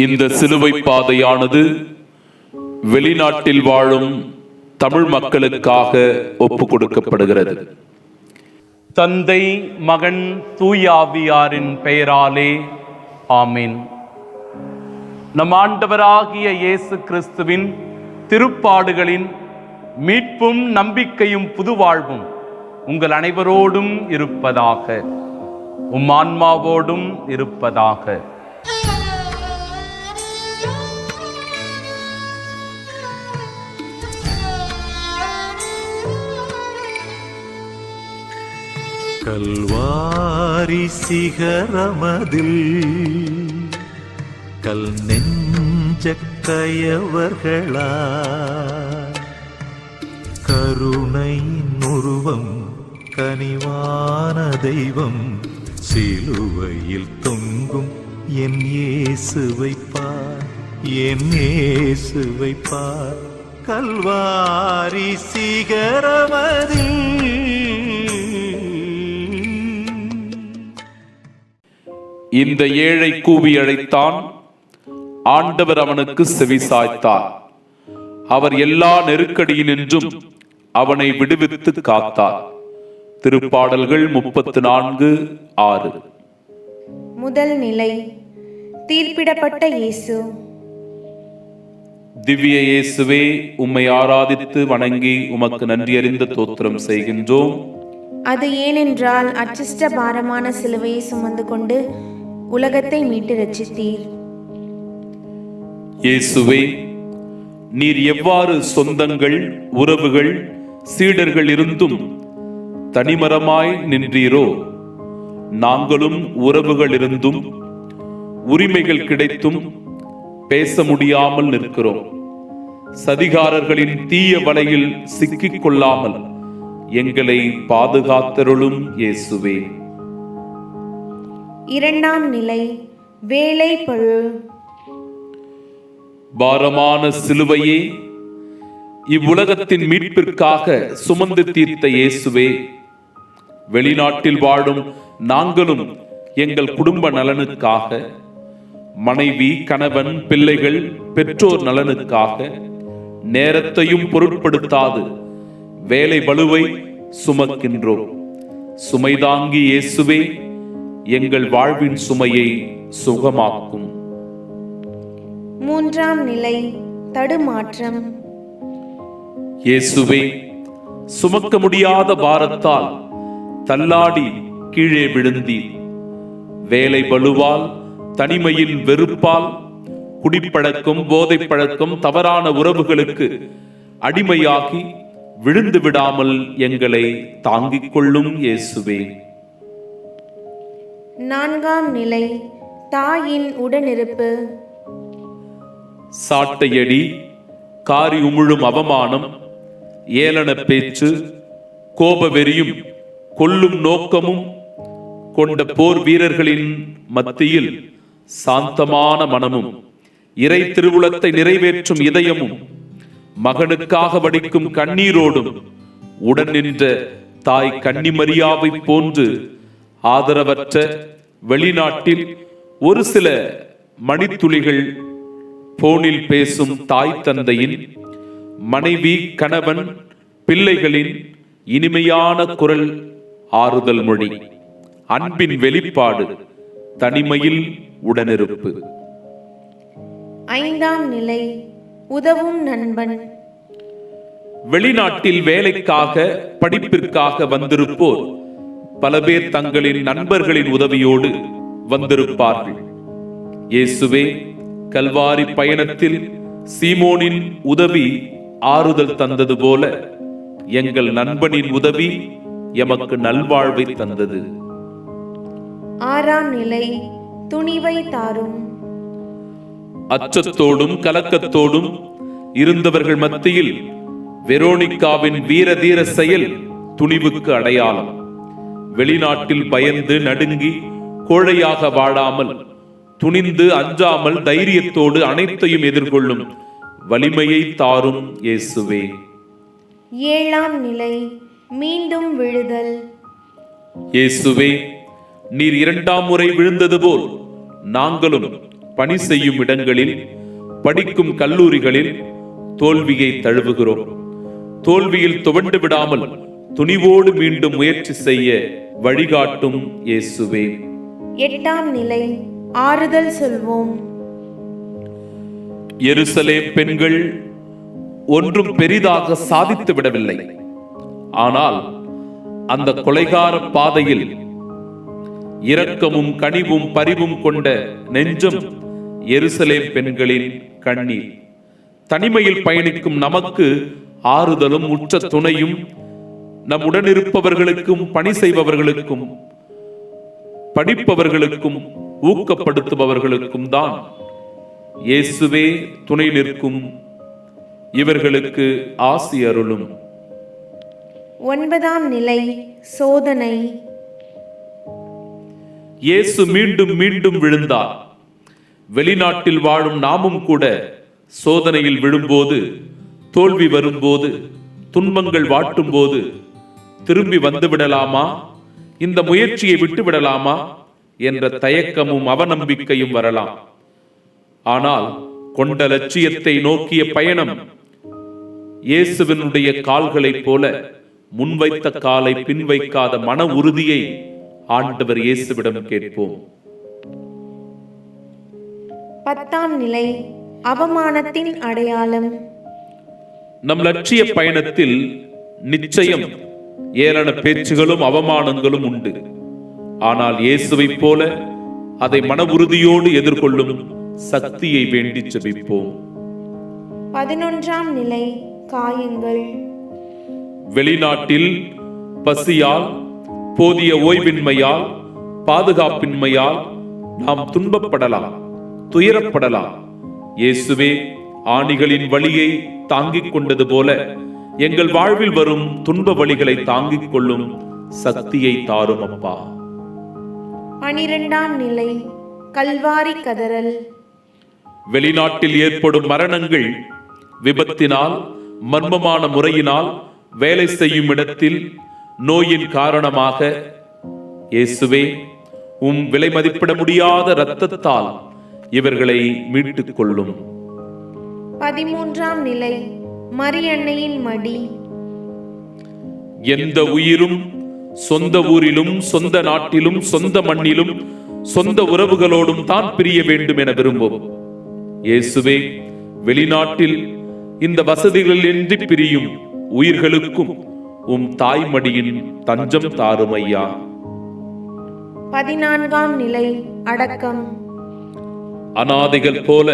இந்த சிலுவை பாதையானது வெளிநாட்டில் வாழும் தமிழ் மக்களுக்காக ஒப்பு கொடுக்கப்படுகிறது தந்தை மகன் தூயாவியாரின் பெயராலே ஆமீன். நம் ஆண்டவராகிய இயேசு கிறிஸ்துவின் திருப்பாடுகளின் மீட்பும் நம்பிக்கையும் புதுவாழ்வும் உங்கள் அனைவரோடும் இருப்பதாக உம் ஆன்மாவோடும் இருப்பதாக. கல்வாரி சிகரமதில் கல் நெஞ்ச கருணை உருவம் கனிவான தெய்வம் சிலுவையில் தொங்கும் என் இயேசுவை பார் என் இயேசுவை பார். கல்வாரி சிகரமதில் இந்த ஏழை கூவி அழைத்தான். ஆண்டவர் அவனுக்கு செவிசாய்த்தார் அவர் எல்லா நெருக்கடியினின்றும் அவனை விடுவித்து காத்தார். திருப்பாடல்கள் முப்பத்து நான்கு ஆறு. முதல் நிலை தீர்ப்பிடப்பட்ட இயேசு. திவ்ய இயேசுவே உம்மை ஆராதித்து வணங்கி உமக்கு நன்றியறிந்த தோத்திரம் செய்கின்றோம். அது ஏனென்றால் அச்சிஷ்ட பாரமான சிலுவையை சுமந்து கொண்டு உலகத்தை மீட்டு ரச்சித்தீர் இயேசுவே நீர் எவ்வாறு சொந்தங்கள் உறவுகள் சீடர்கள் இருந்தும் தனிமரமாய் நின்றீரோ நாங்களும் உறவுகள் இருந்தும் உரிமைகள் கிடைத்தும் பேச முடியாமல் நிற்கிறோம். சதிகாரர்களின் தீய வலையில் சிக்கிக் கொள்ளாமல் எங்களை பாதுகாத்தருளும் இயேசுவே. இரண்டாம் நிலை வேலை பழு. பாரமான சிலுவையே இவ்வுலகத்தின் மீட்பிற்காக சுமந்து தீர்த்த இயேசுவே. வெளிநாட்டில் வாழும் நாங்களும் எங்கள் குடும்ப நலனுக்காக மனைவி கணவன் பிள்ளைகள் பெற்றோர் நலனுக்காக நேரத்தையும் பொருட்படுத்தாது வேலை வலுவை சுமக்கின்றோம். சுமைதாங்கி இயேசுவே எங்கள் வாழ்வின் சுமையை சுகமாக்கும். மூன்றாம் நிலை தடுமாற்றம். இயேசுவே சுமக்க முடியாத பாரத்தால் தள்ளாடி கீழே விழுந்தீர். வேலை பளுவால் தனிமையின் வெறுப்பால் குடிப்பழக்கம் போதைப் பழக்கம் தவறான உறவுகளுக்கு அடிமையாகி விழுந்து விடாமல் எங்களை தாங்கிக் கொள்ளும் இயேசுவே. நான்காம் நிலை தாயின் உடனிருப்பு. சாட்டையடி காரி உமிழும் அவமானம் ஏளன பேச்சு கோபவெறியும் கொல்லும் நோக்கமும் கொண்ட போர் வீரர்களின் மத்தியில் சாந்தமான மனமும் இறை திருவுளத்தை நிறைவேற்றும் இதயமும் மகனுக்காக வடிக்கும் கண்ணீரோடும் உடன் நின்ற தாய் கன்னிமரியாவை போன்று ஆதரவற்ற வெளிநாட்டில் ஒரு சில மணித்துளிகள் போனில் பேசும் தாய் தந்தையின் மனைவி கணவன் பிள்ளைகளின் இனிமையான குரல் ஆறுதல் மொழி அன்பின் வெளிப்பாடு தனிமையில் உடனிருப்பு. ஐந்தாம் நிலை உதவும் நண்பன். வெளிநாட்டில் வேலைக்காக படிப்பிற்காக வந்திருப்போர் பல பேர் தங்களின் நண்பர்களின் உதவியோடு வந்திருப்பார்கள். இயேசுவே கல்வாரி பயணத்தில் சீமோனின் உதவி ஆறுதல் தந்தது போல எங்கள் நண்பனின் உதவி எமக்கு நல்வாழ்வை தந்தது. ஆறாம் நிலை துணிவை தாரும். அச்சத்தோடும் கலக்கத்தோடும் இருந்தவர்கள் மத்தியில் வெரோனிக்காவின் வீர தீர செயல் துணிவுக்கு அடையாளம். வெளிநாட்டில் பயந்து நடுங்கி கோழையாக வாழாமல் துணிந்து அஞ்சாமல் தைரியத்தோடு அனைத்தையும் எதிர்கொள்ளும் வலிமையை தாரும் இயேசுவே. ஏழாம் நிலை மீண்டும் விழுதல். இயேசுவே நீர் இரண்டாம் முறை விழுந்தது போல் நாங்களும் பணி செய்யும் இடங்களில் படிக்கும் கல்லூரிகளில் தோல்வியை தழுவுகிறோம். தோல்வியில் துவண்டு விடாமல் துணிவோடு மீண்டும் முயற்சி செய்ய வழிகாட்டும் இயேசுவே. எட்டாம் நிலை ஆறுதல் சொல்வோம். எருசலேம் பெண்கள் ஒன்றும் பெரிதாக சாதித்து விடவில்லை. ஆனால் அந்த கொலைகார பாதையில் இரக்கமும் கனிவும் பரிவும் கொண்ட நெஞ்சம் எருசலேம் பெண்களின் கண்ணீர். தனிமையில் பயணிக்கும் நமக்கு ஆறுதலும் உற்ற துணையும் நம் உடனிருப்பவர்களுக்கும் பணி செய்பவர்களுக்கும் படிப்பவர்களுக்கும் ஊக்கப்படுத்துபவர்களுக்கும் தான் இயேசுவே துணை நிற்கும். இவர்களுக்கு ஆசி அருளும். ஒன்பதாம் நிலை சோதனை. இயேசு மீண்டும் மீண்டும் விழுந்தார். வெளிநாட்டில் வாழும் நாமும் கூட சோதனையில் விழும்போது தோல்வி வரும்போது துன்பங்கள் வாட்டும் போது திரும்பி வந்து விடலாமா இந்த முயற்சியை விட்டு விடலாமா என்ற தயக்கமும் அவநம்பிக்கையும் வரலாம். ஆனால் கொண்ட லட்சியத்தை நோக்கிய பயணம் இயேசுவினுடைய கால்களைப் போல முன்வைத்த காலை பின்வைக்காத மன உறுதியை ஆண்டவர் இயேசுவிடம் கேட்போம். பத்தாம் நிலை அவமானத்தின் அடையாளம். நம் லட்சிய பயணத்தில் நிச்சயம் ஏளன பேச்சுகளும் அவமானங்களும் உண்டு. ஆனால் இயேசுவைப் போல அதை மன உறுதியோடு எதிர்கொள்ளும் சக்தியை வேண்டி ஜெபிப்போம் பதினொன்றாம் நிலை காயங்கள். வெளிநாட்டில் பசியால் போதிய ஓய்வின்மையால் பாதுகாப்பின்மையால் நாம் துன்பப்படலாம் துயரப்படலாம். இயேசுவே ஆணிகளின் வழியை தாங்கிக் கொண்டது போல எங்கள் வாழ்வில் வரும் துன்ப வழிகளை தாங்கிக் கொள்ளும் சக்தியை தாரும் அப்பா. பனிரெண்டாம் நிலை கல்வாரி கதறல். வெளிநாட்டில் ஏற்படும் மரணங்கள் விபத்தினால் மர்மமான முறையினால் வேலை செய்யும் இடத்தில் நோயின் காரணமாக இயேசுவே உம் விலை மதிப்பிட முடியாத இரத்தத்தால் இவர்களை மீட்டுக் கொள்ளும். பதிமூன்றாம் நிலை மரியன்னையின் மடி. எந்த உயிரும் சொந்த ஊரிலும் சொந்த நாட்டிலும் சொந்த மண்ணிலும் சொந்த உறவுகளோடும் தான் பிரிய வேண்டும் என விரும்பும் இயேசுவே வெளிநாட்டில் இந்த வசதிகள் இன்றி பிரியும் உயிர்களுக்கும் உம் தாய்மடியின் தஞ்சம் தாரும் ஐயா பதினான்காம் நிலை அடக்கம். அனாதைகள் போல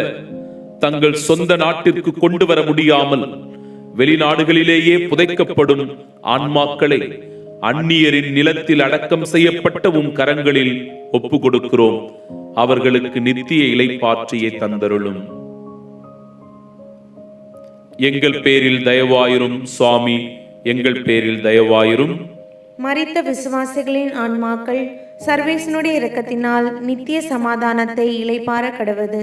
தங்கள் சொந்த நாட்டிற்கு கொண்டு வர முடியாமல் வெளிநாடுகளிலேயே புதைக்கப்படும் ஆன்மாக்களை அந்நியரின் நிலத்தில் அடக்கம் செய்யப்பட்ட உம் கரங்களில் ஒப்பு கொடுக்கிறோம் அவர்களுக்கு நித்திய இலைப்பாற்றியை தந்தருளும். எங்கள் பேரில் தயவாயிரும் சுவாமி எங்கள் பேரில் தயவாயிரும். மறித்த விசுவாசிகளின் ஆன்மாக்கள் சர்வேசனுடைய இரக்கத்தினால் நித்திய சமாதானத்தை இலைப்பார கடவது.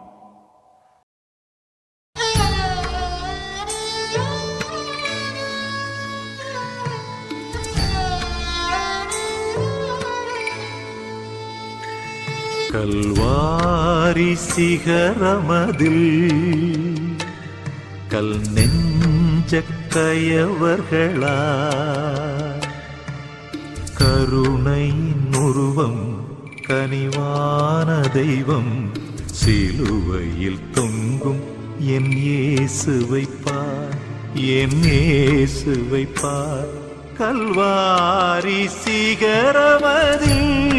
கல்வாரி சிகரமதில் கல் நெஞ்சக்கையவர்களா கயவர்களா கருணையின் உருவம் கனிவான தெய்வம் சிலுவையில் தொங்கும் என் இயேசுவைப்பார் என் இயேசுவைப்பார் கல்வாரி சிகரமதில்